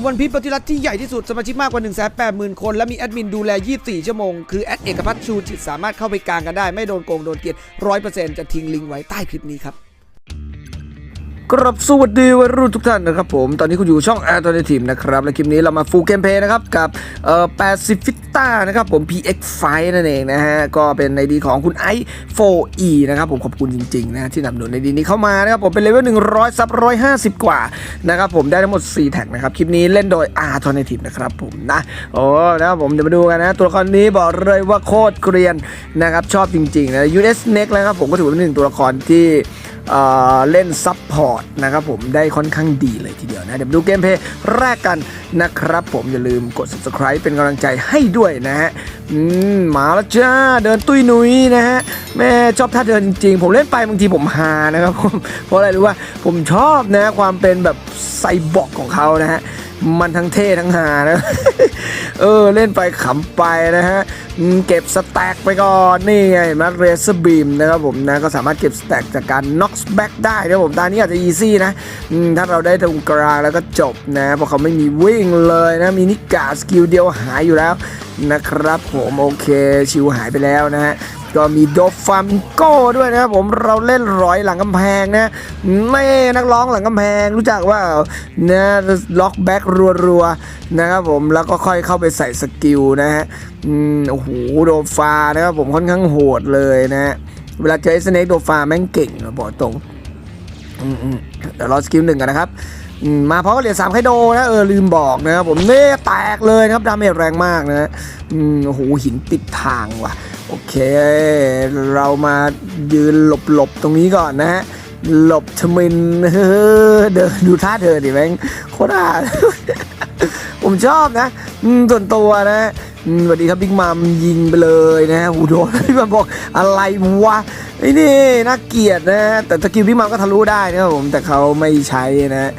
มวันพิษปฏิรัติที่ใหญ่ที่สุดสมาชิกมากกว่า1 8 0 0 0 0คน และมีแอดมินดูแล 24 ชั่วโมง คือแอดเอกพัฒน์ชูจิตสามารถเข้าไปกลางกันได้ ไม่โดนโกงโดนเกลียด100%จะทิ้งลิงก์ไว้ใต้คลิปนี้ครับ กรับสวัสดีวัยรุ่นทุกท่านนะครับผมตอนนี้คุณอยู่ช่อง a r t o r n a t i v e นะครับและคลิปนี้เรามาฟูลเกมเพย์นะครับกับเอ่อ80ฟิต้านะครับผม PX5 นั่นเองนะฮะก็เป็นในดีของคุณไอ 4E นะครับผมขอบคุณจริงๆนะที่นำหนุนในดีนี้เข้ามานะครับผมเป็นเลเวล100 ซับ 150 กว่านะครับผมได้ทั้งหมด 4 แท็กนะครับคลิปนี้เล่นโดย a r t o r n a t i v e นะครับผมนะโอ้นะครับผมเดี๋ยวมาดูกันนะตัวละครนี้บอกเลยว่าโคตรเกรียนนะครับชอบจริงๆนะ US Next นะครับผมก็ถือว่าเป็นหนึ่งตัวละครที่ เเล่นซับพอร์ตนะครับผมได้ค่อนข้างดีเลยทีเดียวนะ เดี๋ยวดูเกมเพย์แรกกันนะครับผมอย่าลืมกด subscribe เป็นกำลังใจให้ด้วยนะฮะมมาแล้วจ้า เดินตุ้ยนุ้ยนะฮะ แม่ชอบท่าเดินจริง ผมเล่นไปบางทีผมฮานะครับผมเพราะอะไรรู้ว่าผมชอบนะความเป็นแบบไซบอร์กของเขานะฮะ มันทั้งเท่ทั้งฮานะ เออ เล่นไปขำไปนะฮะ เก็บสแต็กไปก่อน นี่ไงมาเรสบีมนะครับผมนะ ก็สามารถเก็บสแต็กจากการน็อกแบ็กได้นะผมตอนนี้อาจจะอีซี่นะ ถ้าเราได้ตรงกลางแล้วก็จบนะ เพราะเขาไม่มีวิ่งเลยนะ มีนิกาสกิลเดียวหายอยู่แล้วนะครับผม โอเค ชิวหายไปแล้วนะฮะ ก็มีโดฟามิงโก้ด้วยนะครับผมเราเล่นร้อยหลังกำแพงนะไม่นักร้องหลังกำแพงรู้จักว่านะล็อกแบ็กรัวๆนะครับผมแล้วก็ค่อยเข้าไปใส่สกิลนะฮะอืมโอ้โหโดฟานะครับผมค่อนข้างโหดเลยนะฮะเวลาเจอไอ้สเนกโดฟาแม่งเก่งบอกตรงเดี๋ยวรอสกิลหนึ่งกันนะครับมาเพราะเหรียญสามไคโดนะเออลืมบอกนะครับผมเน่แตกเลยนะครับดาเมจแรงมากนะฮะอืมโอ้โหหินติดทางว่ะ โอเค เรามายืนหลบหลบๆตรงนี้ก่อนนะฮะ หลบชมินเฮ้อเดินดูท่าเดินดิแม่งโคตรอ่าผมชอบนะส่วนตัวนะสวัสดีครับบิ๊กมัมยิงไปเลยนะฮะหูโดนพี่มัมบอกอะไรวะไอ้นี่น่าเกลียดนะฮะแต่สกิลพี่มัมก็ทะลุได้นะครับผมแต่เขาไม่ใช้นะ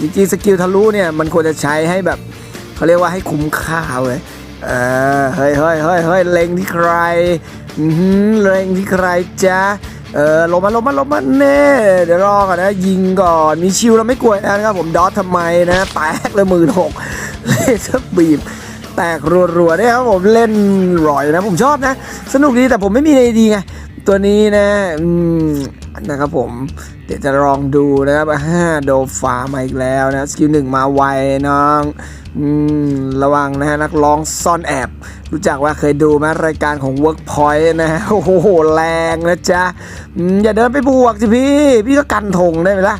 จริงๆสกิลทะลุเนี่ยมันควรจะใช้ให้แบบเขาเรียกว่าให้คุ้มค่าเว้ย ออเฮ้ยเฮ้ยเฮ้ยเฮ้ยเล็งที่ใครอือหือเล็งที่ใครจ๊ะเออลงมาลงมาลงมาเน่เดี๋ยวรอก่อนนะยิงก่อนมีชิวเราไม่กลัวนะครับผมดอททำไมนะแตกเลยหมื่นหกเลเซอร์บีบแตกรัวๆเนี่ยครับผมเล่นร่อยนะผมชอบนะ สนุกดีแต่ผมไม่มีในดีไงตัวนี้นะอืมนะครับผมเดี๋ยวจะลองดูนะครับห้าโดฟ้ามาอีกแล้วนะสกิลหนึ่งมาไวน้อง อืมระวังนะฮะนักร้องซ่อนแอบ รู้จักว่าเคยดูไหมรายการของ Workpoint นะฮะโอ้โหแรงนะจ๊ะอย่าเดินไปบวกสิพี่ พี่ก็กันธงได้ไหมล่ะ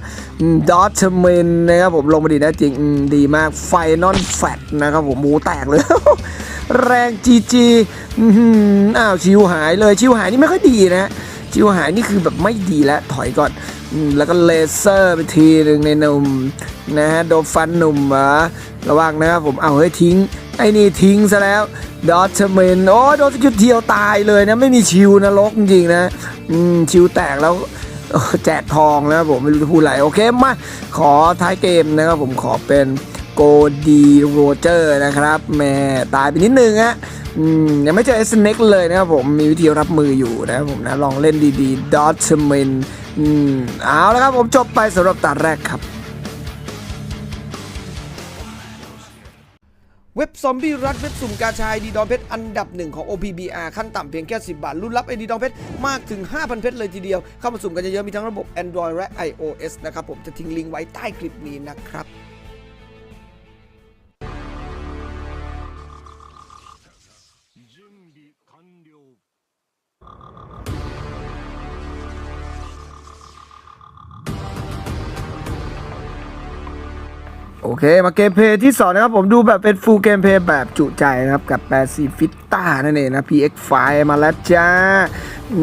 ดอทเชมินนะครับผมลงมาดีนะจริงดีมากไฟนอนแฟตนะครับผมหมูแตกเลย แรงจีจีอ้าวชิวหายเลยชิวหายนี่ไม่ค่อยดีนะชิวหายนี่คือแบบไม่ดีแล้วถอยก่อน แล้วก็เลเซอร์ไปทีหนึ่งในหนุ่มนะฮะโดนฟันหนุ่มเหรอระวังนะครับผมเอาเฮ้ยทิ้ง ไอ้นี่ทิ้งซะแล้วดอทเชเมนโอ้โดนสกิลเทียวตายเลยนะ ไม่มีชิวนะลกจริงๆนะอืมชิวแตกแล้วแจกทองนะครับผมไม่รู้จะพูดอะไร โอเคมาขอท้ายเกมนะครับผมขอเป็น โกดีโรเจอร์นะครับแม่ตายไปนิดนึงฮะอืมยังไม่เจอเอสเน็กเลยนะครับผมมีวิธีรับมืออยู่นะครับผมนะลองเล่นดีๆดอทเชเมนอืมเอาแล้วครับผมจบไปสำหรับตาแรกครับ เว็บซอมบี้รัดเว็บสุ่มกาชายดีดอนเพชรอันดับหนึ่งของ OPBR ขั้นต่ำเพียงแค่ 10 บาทรุ่นรับไอดีดอนเพชรมากถึง 5,000 เพชรเลยทีเดียว เข้ามาสุ่มกันเยอะๆมีทั้งระบบ Android และ iOS นะครับผมจะทิ้งลิงก์ไว้ใต้คลิปนี้นะครับ โอเคมาเกมเพย์ที่2นะครับผมดูแบบเป็นฟูลเกมเพย์แบบจุใจนะครับ กับแปซีฟิต้านั่นเองนะ PX5 มาแล้วจ้า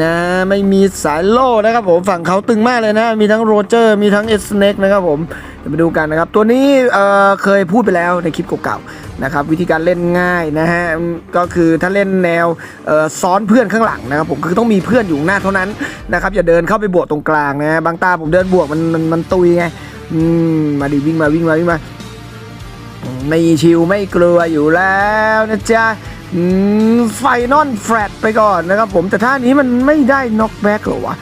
นะไม่มีสายโล่นะครับผมฝั่งเขาตึงมากเลยนะ มีทั้งโรเจอร์ มีทั้งเอสเน็กนะครับผมเดี๋ยวมาดูกันนะครับ ตัวนี้เออเคยพูดไปแล้วในคลิปเก่าๆนะครับ วิธีการเล่นง่ายนะฮะ ก็คือถ้าเล่นแนวเออซ้อนเพื่อนข้างหลังนะครับผมคือต้องมีเพื่อนอยู่หน้าเท่านั้นนะครับอย่าเดินเข้าไปบวกตรงกลางนะบางตาผมเดินบวกมันมันมันตุยไง อืมมาดิวิ่งมาวิ่งมาวิ่งมาไม่ชิวไม่กลัวอยู่แล้วนะจ๊ะไฟนอนแฟลตไปก่อนนะครับผมแต่ท่านี้มันไม่ได้น็อกแบ็กหรอวะ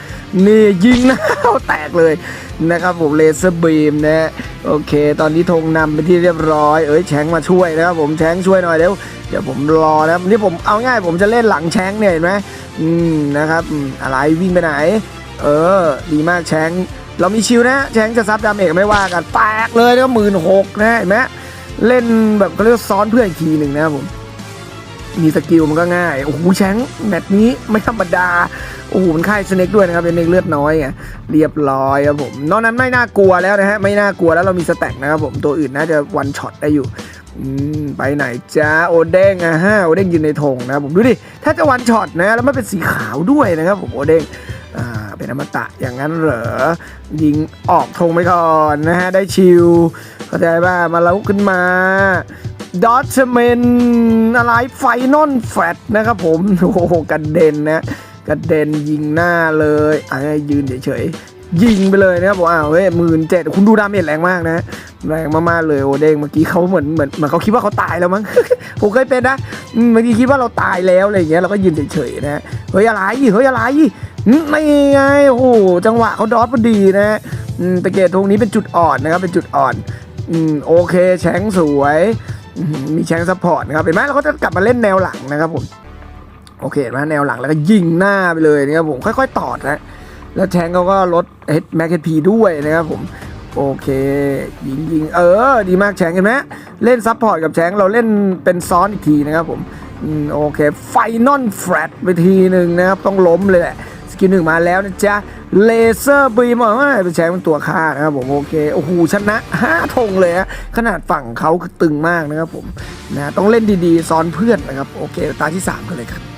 นี่ยิงน้าแตกเลยนะครับผมเลเซอร์บีมนะโอเค ตอนนี้ธงนำไปที่เรียบร้อย เอ้ยแชงมาช่วยนะครับผมแชงช่วยหน่อยเดี๋ยวเดี๋ยวผมรอนะครับนี่ผมเอาง่ายผมจะเล่นหลังแชงเนี่ยเห็นไหมอืมนะครับอืมอะไรวิ่งไปไหน เออ ดีมากแชง เรามีชิวนะแชงจะซับดาเมจไม่ว่ากันแตกเลยแล้วหมื่นหกนะเห็นไหมเล่นแบบเขาเรียกซ้อนเพื่อนอีกทีหนึ่งนะครับผม มีสกิลมันก็ง่าย โอ้โหแชงแมตช์นี้ไม่ธรรมดา โอ้โหมันค่ายสเน็กด้วยนะครับเป็นเน็กเลือดน้อยไงเรียบร้อยครับผม นอกนั้นไม่น่ากลัวแล้วนะฮะไม่น่ากลัวแล้วเรามีสแต็กนะครับผมตัวอื่นน่าจะวันช็อตได้อยู่ไปไหนจ้าโอเด้งอะฮะโอเด้งยืนในธงนะครับผมดูดิถ้าจะวันช็อตนะแล้วไมันเป็นสีขาวด้วยนะครับผมโอเด้ง เป็นอมตะอย่างนั้นเหรอ ยิงออกธงไปก่อนนะฮะ ได้ชิลเข้าใจป่ะมาแล้วขึ้นมาดอทเมนอะไรไฟนอนแฟตนะครับผม โอ้โหกระเด็นนะกระเด็นยิงหน้าเลยไอ้ยืนเฉยๆ ยิงไปเลยนะครับผมอ้าวเฮ้ยหมื่นเจ็ดคุณดูดาเมจแรงมากนะ แรงมากๆเลยโอเด้งเมื่อกี้เขาเหมือนเหมือนเหมือนเขาคิดว่าเขาตายแล้วมั้ง ผมเคยเป็นนะเมื่อกี้คิดว่าเราตายแล้วอะไรอย่างเงี้ยเราก็ยืนเฉยๆนะ เฮ้ยอะไรเฮ้ยอะไร ไม่ไงโอ้โหจังหวะเขาดอทพอดีนะอืมแต่เกตตรงนี้เป็นจุดอ่อนนะครับเป็นจุดอ่อนอโอเคแชงสวยมีแชงซัพพอร์ตนะครับเห็นไหมเราก็จะกลับมาเล่นแนวหลังนะครับผมโอเคเห็นไหมแนวหลังแล้วก็ยิงหน้าไปเลยนะครับผมค่อยๆตอดนะแล้วแทงเขาก็ลดเฮดแม็กพีด้วยนะครับผมโอเคยิงยิงเออ ดีมากแชงเห็นไหมเล่นซับพอร์ตกับแชงเราเล่นเป็นซ้อนอีกทีนะครับผมโอเคไฟนอลแฟลตไปทีหนึ่งนะครับต้องล้มเลยแหละ กิลหนึ่งมาแล้วนะจ๊ะ เลเซอร์บีมอะเป็นแชงเป็นตัวฆ่านะครับผมโอเค โอ้โหชนะห้าธงเลยฮะขนาดฝั่งเขาคือตึงมากนะครับผมนะต้องเล่นดีๆ ซ้อนเพื่อนนะครับ โอเค ตาที่สามกันเลยครับ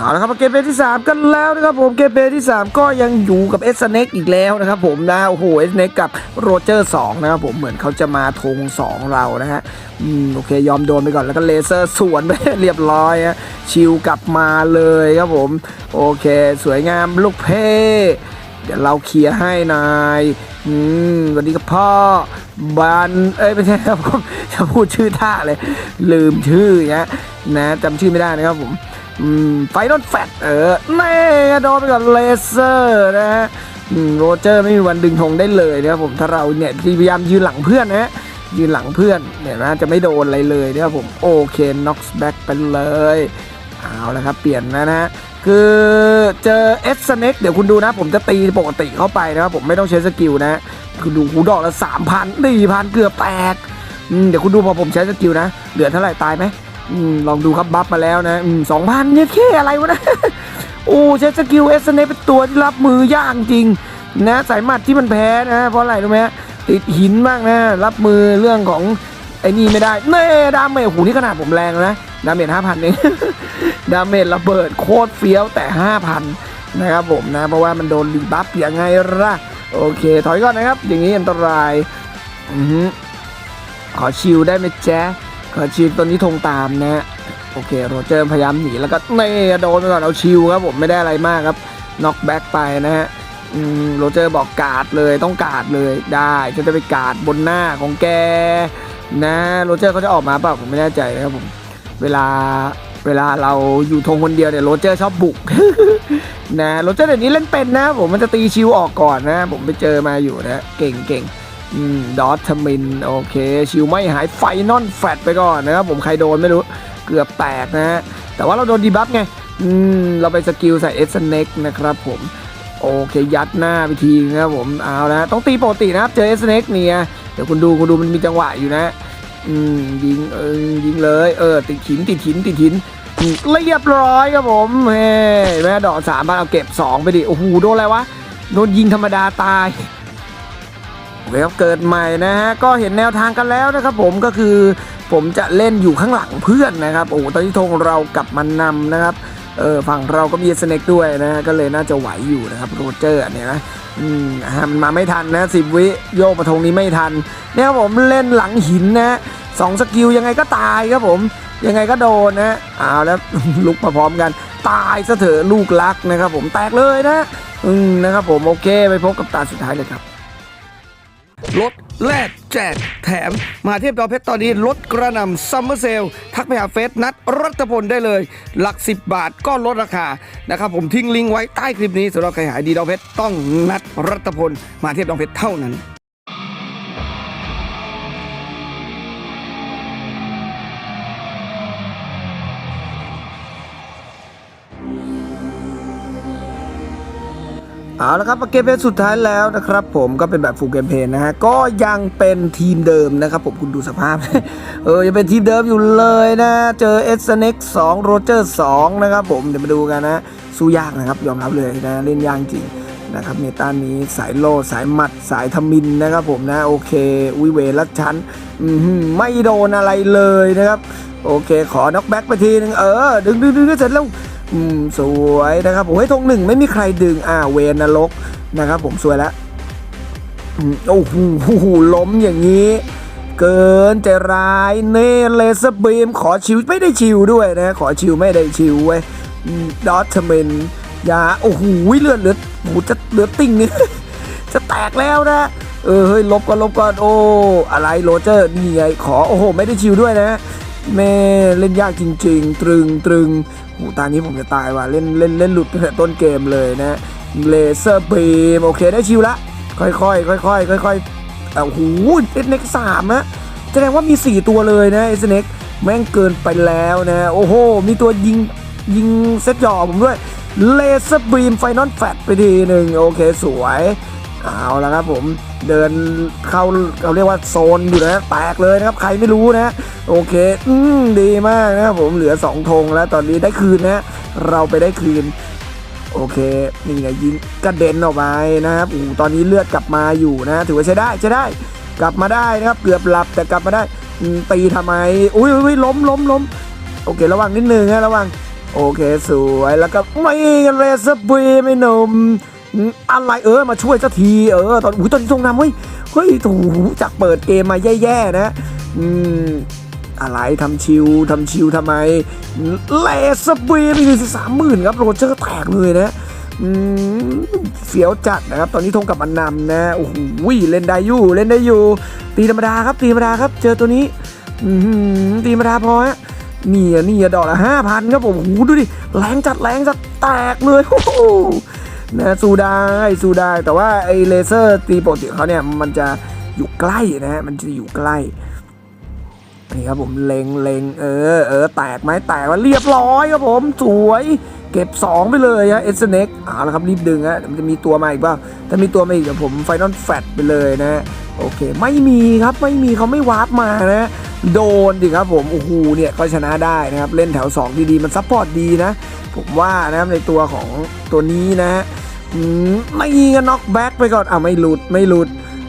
เอาละครับมาเกมเพย์ที่ 3 กันแล้วนะครับผมเกมเพย์ที่ 3 ก็ยังอยู่กับเอสเน็กอีกแล้วนะครับผมนะโอ้โหเอสเน็กกับโรเจอร์2นะครับผมเหมือนเขาจะมาธง2 เรานะฮะอืมโอเคยอมโดนไปก่อนแล้วก็เลเซอร์สวนไปเรียบร้อยฮะชิลกลับมาเลยครับผมโอเค สวยงามลูกเพ่เดี๋ยวเราเคลียร์ให้นายอืมสวัสดีครับพ่อบันเอ้ยไม่ใช่ครับผมจะพูดชื่อท่าเลย ลืมชื่อเนี้ยนะจำชื่อไม่ได้นะครับผม ไฟนอลแฟตเออแม่โดนไปก่อนเลเซอร์นะฮะโรเจอร์ไม่มีวันดึงธงได้เลยนะครับผมถ้าเราเนี่ยพยายามยืนหลังเพื่อนนะฮะยืนหลังเพื่อนเนี่ยนะจะไม่โดนอะไรเลยนะครับผมโอเคน็อกส์แบ็กไปเลยเอาละครับเปลี่ยนนะนะฮะคือเจอเอสเน็กเดี๋ยวคุณดูนะ ผมจะตีปกติเข้าไปนะครับผมไม่ต้องใช้สกิลนะคุณดูหูดอกละสามพันสี่พันเกือบแตกเดี๋ยวคุณดูพอผมใช้สกิลนะเหลือเท่าไหร่ตายไหม ลองดูครับบัฟมาแล้วนะสองพันเนี่ยแค่อะไรวะนะ โอ้ใช้สกิลเอสเนเป็นตัวที่รับมือยากจริงนะสายหมัดที่มันแพ้นะ เพราะอะไรรู้ไหมฮะติดหินมากนะ รับมือเรื่องของไอ้นี่ไม่ได้เน่ดาเมจโอ้โหนี่ขนาดผมแรงนะดาเมจห้าพันเองดาเมจระเบิดโคตรเฟี้ยวแต่ห้าพันนะครับผมนะ เพราะว่ามันโดนรีบัฟยังไงล่ะ โอเค ถอยก่อนนะครับ อย่างนี้อันตราย อือขอชิลได้ไหมแจ๊ะขอชิลตัวนี้ธงตามนะฮะโอเคโรเจอร์พยายามหนีแล้วก็เน่โดนไปก่อนเอาชิลครับผมไม่ได้อะไรมากครับน็อกแบ็กไปนะฮะโรเจอร์บอกกาดเลยต้องกาดเลยได้ฉันจะไปกาดบนหน้าของแกนะโรเจอร์เขาจะออกมาเปล่าผมไม่แน่ใจนะครับผมเวลาเวลาเราอยู่ธงคนเดียวเนี่ยโรเจอร์ชอบบุกนะโรเจอร์เดี๋ยวนี้เล่นเป็นนะผมมันจะตีชิวออกก่อนนะ ผมไปเจอมาอยู่นะเก่งเก่ง ดอททมินโอเค ชิวไม่หายไฟนอนแฟตไปก่อนนะครับผมใครโดนไม่รู้เกือบแตกนะฮะแต่ว่าเราโดนดีบัฟไงอืมเราไปสกิลใส่เอสเน็กนะครับผมโอเคยัดหน้าไปทีนะครับผมเอาละต้องตีปกตินะครับเจอเอสเน็กเนี่ยเดี๋ยวคุณดูคุณดูมันมีจังหวะอยู่นะอืมยิงเออยิงเลยเออติดหินติดหินติดหินเรียบร้อยครับผมเฮ้แม่ดอกสามพันเอาเก็บสองไปดิโอ้โหโดนอะไรวะโดนยิงธรรมดาตาย เคครับเกิดใหม่นะฮะก็เห็นแนวทางกันแล้วนะครับผมก็คือผมจะเล่นอยู่ข้างหลังเพื่อนนะครับโอ้ตอนนี้ธงเรากลับมานำนะครับเออฝั่งเราก็มีสเน็กด้วยนะก็เลยน่าจะไหวอยู่นะครับโรเจอร์เนี่ยนะอืมมันมาไม่ทันนะสิบวิโยกมาธงนี้ไม่ทันเนี่ยครับผมเล่นหลังหินนะสองสกิลยังไงก็ตายครับผมยังไงก็โดนนะเอาแล้วลุกมาพร้อมกัน ตายซะเถอะลูกรักนะครับผมแตกเลยนะอืมนะครับผมโอเคไปพบกับตาสุดท้ายเลยครับ ลดแลกแจกแถม มาเทียบดาวเพชรตอนนี้ลดกระนำซัมเมอร์เซลทักไปหาเฟซนัดรัตพลได้เลย หลัก 10 บาทก็ลดราคานะครับผมทิ้งลิงก์ไว้ใต้คลิปนี้สำหรับใครหายดีดาวเพชรต้องนัดรัตพลมาเทียบดาวเพชรเท่านั้น เอาละครับเกมเพลย์สุดท้ายแล้วนะครับผมก็เป็นแบบฟูลเกมเพลย์นะฮะก็ยังเป็นทีมเดิมนะครับผมคุณดูสภาพ เออยังเป็นทีมเดิมอยู่เลยนะเจอเอสเน็กสองโรเจอร์สองนะครับผมเดี๋ยวมาดูกันนะสู้ยากนะครับยอมรับเลยนะเล่นยากจริงนะครับเมตานี้สายโลสายหมัดสายทมินนะครับผมนะโอเคอุยเวรัดชั้นไม่โดนอะไรเลยนะครับโอเค ขอน็อกแบ็กไปทีนึงเออดึงดึงดึงเสร็จแล้ว อืมสวยนะครับผมให้ธงหนึ่งไม่มีใครดึงอ่าเวนนรกนะครับ ผมสวยแล้วอืมโอ้โหล้มอย่างนี้ เกินใจร้ายเนเลสบีมขอชิวไม่ได้ชิวด้วยนะ ขอชิวไม่ได้ชิวเว้ยดอทเมนยาโอ้โหเลือดเลือดโอ้โหจะเลือดติ่งนี่จะแตกแล้วนะเออเฮ้ยลบก่อนลบก่อนโอ้อะไรโรเจอร์นี่ไงขอโอ้โหไม่ได้ชิวด้วยนะแม่เล่นยากจริง ๆ ตรึงตรึง หตอนนี้ผมจะตายว่ะเล่นเล่นเล่นหลุดตั้งแต่ต้นเกมเลยนะเลเซอร์บีมโอเคได้ชิวละค่อยๆค่อยๆค่อยๆเอาหูเอสเน็กสามนะแสดงว่ามี 4 ตัวเลยนะเอสเน็กแม่งเกินไปแล้วนะ โอ้โห มีตัวยิงยิงเซตหย่อผมด้วยเลเซอร์บีมไฟนอลแฟตไปทีหนึ่งโอเคสวย เอาละครับผม เดินเข้าเราเรียกว่าโซนอยู่นะแตกเลยนะครับ ใครไม่รู้นะ โอเค อืมดีมากนะครับผมเหลือ2ธงแล้วตอนนี้ได้คืนนะ เราไปได้คืน โอเค นี่ไงยิงกระเด็นออกไปนะครับอู้ตอนนี้เลือดกลับมาอยู่นะ ถือว่าใช้ได้ใช้ได้ กลับมาได้นะครับ เกือบหลับแต่กลับมาได้ตีทำไม อุ้ยอุ้ยล้มล้มล้มโอเค ระวังนิดนึงนะระวัง โอเค สวยแล้วก็ไม่เรสบีไม่หนุ่ม อะไรเออมาช่วยสักทีเออตอนอุ้ยตอนนี้ทงนำเฮ้ยเฮ้ยถูจากเปิดเกมมาแย่ๆนะ อืมอะไรทำชิวทำชิวทำไมเลสเบียมีถึงสามหมื่นครับโรเจอร์แตกเลยนะอืมเสียวจัดนะครับ ตอนนี้ทงกับมานนำนะโอ้โหเล่นได้อยู่เล่นได้อยู่ ตีธรรมดาครับตีธรรมดาครับ เจอตัวนี้อืมตีธรรมดาพอฮะนี่อะนี่อะดอกละห้าพันครับผมโอ้โหดูดิแรงจัดแรงจัดแตกเลยโอ้โห นะสู้ได้สู้ได้ แต่ว่าไอเลเซอร์ตีปกติเขาเนี่ยมันจะอยู่ใกล้นะฮะมันจะอยู่ใกล้นี่ครับผมเลงเลงเออเออแตกไหมแตกว่าเรียบร้อยครับผมสวยเก็บ 2 ไปเลยฮะเอสเน็กเอาละครับรีบดึงฮะมันจะมีตัวมาอีกเปล่าถ้ามีตัวมาอีกเดี๋ยวผมไฟนอลแฟตไปเลยนะโอเค ไม่มีครับไม่มีเขาไม่วาร์ปมานะโดนดิครับผมโอ้โหเนี่ยก็ชนะได้นะครับ เล่นแถว 2 ดีๆ มันซัพพอร์ตดีนะ ผมว่านะครับในตัวของตัวนี้นะฮะ ไม่กันน็อกแบ็กไปก่อนอะไม่หลุดไม่หลุด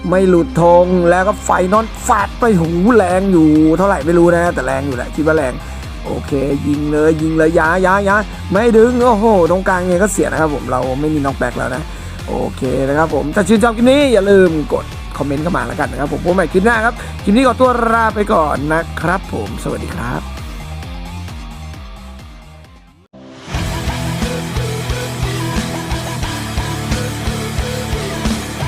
ไม่หลุดธงแล้วก็ไฟนอนฟาดไปหูแรงอยู่เท่าไหร่ไม่รู้นะ แต่แรงอยู่แหละคิดว่าแรง โอเค ยิงเลยยิงเลยย้าย้ายาไม่ดึงโอ้โหตรงกลางไงก็เสียนะครับผมเราไม่มีน็อกแบ็กแล้วนะโอเคนะครับผมถ้าชื่นชอบคลิปนี้อย่าลืมกดคอมเมนต์เข้ามาแล้วกันนะครับผมพบใหม่คลิปหน้าครับคลิปนี้ขอตัวลาไปก่อนนะครับผมสวัสดีครับ